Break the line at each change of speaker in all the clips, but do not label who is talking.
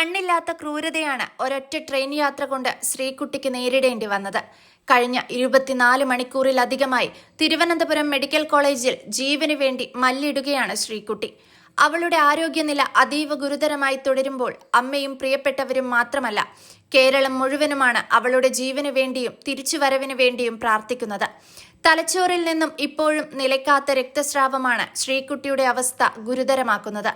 കണ്ണില്ലാത്ത ക്രൂരതയാണ് ഒരൊറ്റ ട്രെയിൻ യാത്ര കൊണ്ട് ശ്രീകുട്ടിക്ക് നേരിടേണ്ടി വന്നത്. കഴിഞ്ഞ ഇരുപത്തിനാല് മണിക്കൂറിലധികമായി തിരുവനന്തപുരം മെഡിക്കൽ കോളേജിൽ ജീവന് വേണ്ടി മല്ലിടുകയാണ് ശ്രീകുട്ടി. അവളുടെ ആരോഗ്യനില അതീവ ഗുരുതരമായി തുടരുമ്പോൾ അമ്മയും പ്രിയപ്പെട്ടവരും മാത്രമല്ല കേരളം മുഴുവനുമാണ് അവളുടെ ജീവന് വേണ്ടിയും തിരിച്ചുവരവിന് വേണ്ടിയും പ്രാർത്ഥിക്കുന്നത്. തലച്ചോറിൽ നിന്നും ഇപ്പോഴും നിലയ്ക്കാത്ത രക്തസ്രാവമാണ് ശ്രീകുട്ടിയുടെ അവസ്ഥ ഗുരുതരമാക്കുന്നത്.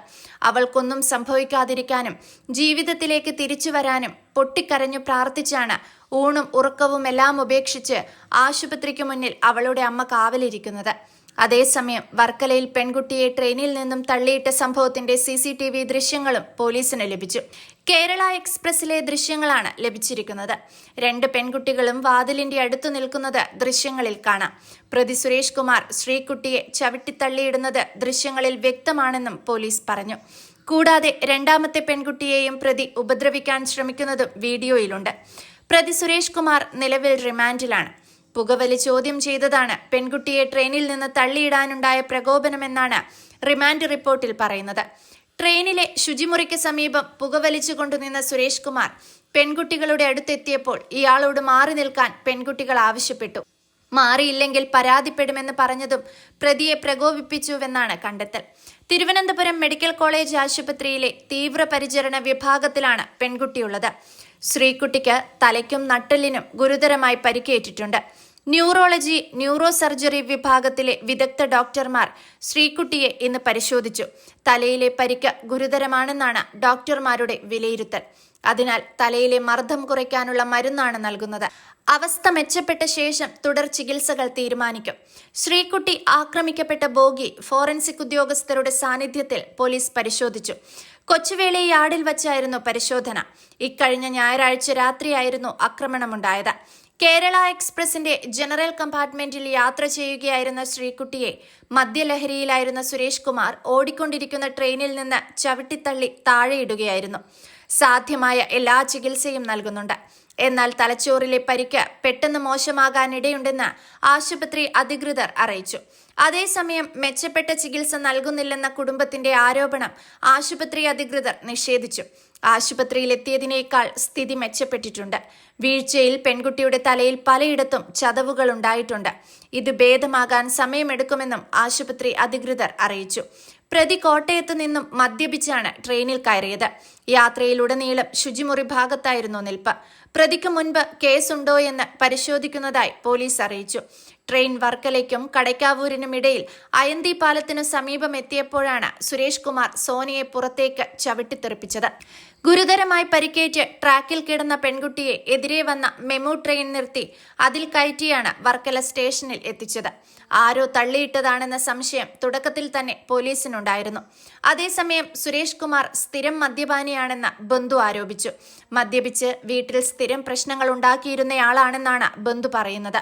അവൾക്കൊന്നും സംഭവിക്കാതിരിക്കാനും ജീവിതത്തിലേക്ക് തിരിച്ചു വരാനും പൊട്ടിക്കരഞ്ഞു പ്രാർത്ഥിച്ചാണ് ഊണും ഉറക്കവും എല്ലാം ഉപേക്ഷിച്ച് ആശുപത്രിക്ക് മുന്നിൽ അവളുടെ അമ്മ കാവലിരിക്കുന്നത്. അതേസമയം വർക്കലയിൽ പെൺകുട്ടിയെ ട്രെയിനിൽ നിന്നും തള്ളിയിട്ട സംഭവത്തിന്റെ സി സി ടി വി ദൃശ്യങ്ങളും പോലീസിന് ലഭിച്ചു. കേരള എക്സ്പ്രസിലെ ദൃശ്യങ്ങളാണ് ലഭിച്ചിരിക്കുന്നത്. രണ്ട് പെൺകുട്ടികളും വാതിലിന്റെ അടുത്തു നിൽക്കുന്നത് ദൃശ്യങ്ങളിൽ കാണാം. പ്രതി സുരേഷ് കുമാർ ശ്രീകുട്ടിയെ ചവിട്ടിത്തള്ളിയിടുന്നത് ദൃശ്യങ്ങളിൽ വ്യക്തമാണെന്നും പോലീസ് പറഞ്ഞു. കൂടാതെ രണ്ടാമത്തെ പെൺകുട്ടിയെയും പ്രതി ഉപദ്രവിക്കാൻ ശ്രമിക്കുന്നതും വീഡിയോയിലുണ്ട്. പ്രതി സുരേഷ് കുമാർ നിലവിൽ റിമാൻഡിലാണ്. പുകവലി ചോദ്യം ചെയ്തതാണ്. പെൺകുട്ടിയെ ട്രെയിനിൽ നിന്ന് തള്ളിയിടാനുണ്ടായ പ്രകോപനമെന്നാണ് റിമാൻഡ് റിപ്പോർട്ടിൽ പറയുന്നത്. ട്രെയിനിലെ ശുചിമുറിക്ക് സമീപം പുകവലിച്ചു കൊണ്ടുനിന്ന സുരേഷ് കുമാർ പെൺകുട്ടികളുടെ അടുത്തെത്തിയപ്പോൾ ഇയാളോട് മാറി നിൽക്കാൻ പെൺകുട്ടികൾ ആവശ്യപ്പെട്ടു. മാറിയില്ലെങ്കിൽ പരാതിപ്പെടുമെന്ന് പറഞ്ഞതും പ്രതിയെ പ്രകോപിപ്പിച്ചുവെന്നാണ് കണ്ടെത്തൽ. തിരുവനന്തപുരം മെഡിക്കൽ കോളേജ് ആശുപത്രിയിലെ തീവ്രപരിചരണ വിഭാഗത്തിലാണ് പെൺകുട്ടിയുള്ളത്. ശ്രീകുട്ടിക്ക് തലയ്ക്കും നട്ടലിനും ഗുരുതരമായി പരിക്കേറ്റിട്ടുണ്ട്. ന്യൂറോളജി ന്യൂറോ സർജറി വിഭാഗത്തിലെ വിദഗ്ധ ഡോക്ടർമാർ ശ്രീകുട്ടിയെ ഇന്ന് പരിശോധിച്ചു. തലയിലെ പരിക്ക് ഗുരുതരമാണെന്നാണ് ഡോക്ടർമാരുടെ വിലയിരുത്തൽ. അതിനാൽ തലയിലെ മർദ്ദം കുറയ്ക്കാനുള്ള മരുന്നാണ് നൽകുന്നത്. അവസ്ഥ മെച്ചപ്പെട്ട ശേഷം തുടർ ചികിത്സകൾ തീരുമാനിക്കും. ശ്രീകുട്ടി ആക്രമിക്കപ്പെട്ട ബോഗി ഫോറൻസിക് ഉദ്യോഗസ്ഥരുടെ സാന്നിധ്യത്തിൽ പോലീസ് പരിശോധിച്ചു. കൊച്ചുവേളി യാർഡിൽ വച്ചായിരുന്നു പരിശോധന. ഇക്കഴിഞ്ഞ ഞായറാഴ്ച രാത്രിയായിരുന്നു ആക്രമണമുണ്ടായത്. കേരള എക്സ്പ്രസിന്റെ ജനറൽ കമ്പാർട്ട്മെന്റിൽ യാത്ര ചെയ്യുകയായിരുന്ന ശ്രീകുട്ടിയെ മദ്യലഹരിയിലായിരുന്ന സുരേഷ് കുമാർ ഓടിക്കൊണ്ടിരിക്കുന്ന ട്രെയിനിൽ നിന്ന് ചവിട്ടിത്തള്ളി താഴെയിടുകയായിരുന്നു. സാധ്യമായ എല്ലാ ചികിത്സയും നൽകുന്നുണ്ട്. എന്നാൽ തലച്ചോറിലെ പരിക്ക് പെട്ടെന്ന് മോശമാകാനിടയുണ്ടെന്ന് ആശുപത്രി അധികൃതർ അറിയിച്ചു. അതേസമയം മെച്ചപ്പെട്ട ചികിത്സ നൽകുന്നില്ലെന്ന കുടുംബത്തിന്റെ ആരോപണം ആശുപത്രി അധികൃതർ നിഷേധിച്ചു. ആശുപത്രിയിലെത്തിയതിനേക്കാൾ സ്ഥിതി മെച്ചപ്പെട്ടിട്ടുണ്ട്. വീഴ്ചയിൽ പെൺകുട്ടിയുടെ തലയിൽ പലയിടത്തും ചതവുകൾ ഉണ്ടായിട്ടുണ്ട്. ഇത് ഭേദമാകാൻ സമയമെടുക്കുമെന്നും ആശുപത്രി അധികൃതർ അറിയിച്ചു. പ്രതി കോട്ടയത്ത് നിന്നും മദ്യപിച്ചാണ് ട്രെയിനിൽ കയറിയത്. യാത്രയിലുടനീളം ശുചിമുറി ഭാഗത്തായിരുന്നു നിൽപ്പ്. പ്രതിക്ക് മുൻപ് കേസുണ്ടോയെന്ന് പരിശോധിക്കുന്നതായി പോലീസ് അറിയിച്ചു. ട്രെയിൻ വർക്കലയ്ക്കും കടയ്ക്കാവൂരിനും ഇടയിൽ അയന്തി പാലത്തിനു സമീപം എത്തിയപ്പോഴാണ് സുരേഷ് കുമാർ സോനിയെ പുറത്തേക്ക് ചവിട്ടിത്തെറിപ്പിച്ചത്. ഗുരുതരമായി പരിക്കേറ്റ് ട്രാക്കിൽ കിടന്ന പെൺകുട്ടിയെ എതിരെ വന്ന മെമു ട്രെയിൻ നിർത്തി അതിൽ കയറ്റിയാണ് വർക്കല സ്റ്റേഷനിൽ എത്തിച്ചത്. ആരോ തള്ളിയിട്ടതാണെന്ന സംശയം തുടക്കത്തിൽ തന്നെ പോലീസിനുണ്ടായിരുന്നു. അതേസമയം സുരേഷ് കുമാർ സ്ഥിരം മദ്യപാനിയാണെന്ന് ബന്ധു ആരോപിച്ചു. മദ്യപിച്ച് വീട്ടിൽ സ്ഥിരം പ്രശ്നങ്ങൾ ഉണ്ടാക്കിയിരുന്നയാളാണെന്നാണ് ബന്ധു പറയുന്നത്.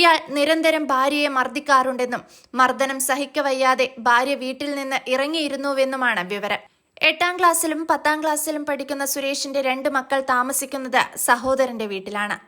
ഇയാൾ നിരന്തരം ഭാര്യയെ മർദ്ദിക്കാറുണ്ടെന്നും മർദ്ദനം സഹിക്കവയ്യാതെ ഭാര്യ വീട്ടിൽ നിന്ന് ഇറങ്ങിയിരുന്നുവെന്നുമാണ് വിവരം. എട്ടാം ക്ലാസ്സിലും പത്താം ക്ലാസ്സിലും പഠിക്കുന്ന സുരേഷിന്റെ രണ്ട് മക്കൾ താമസിക്കുന്നത് സഹോദരന്റെ വീട്ടിലാണ്.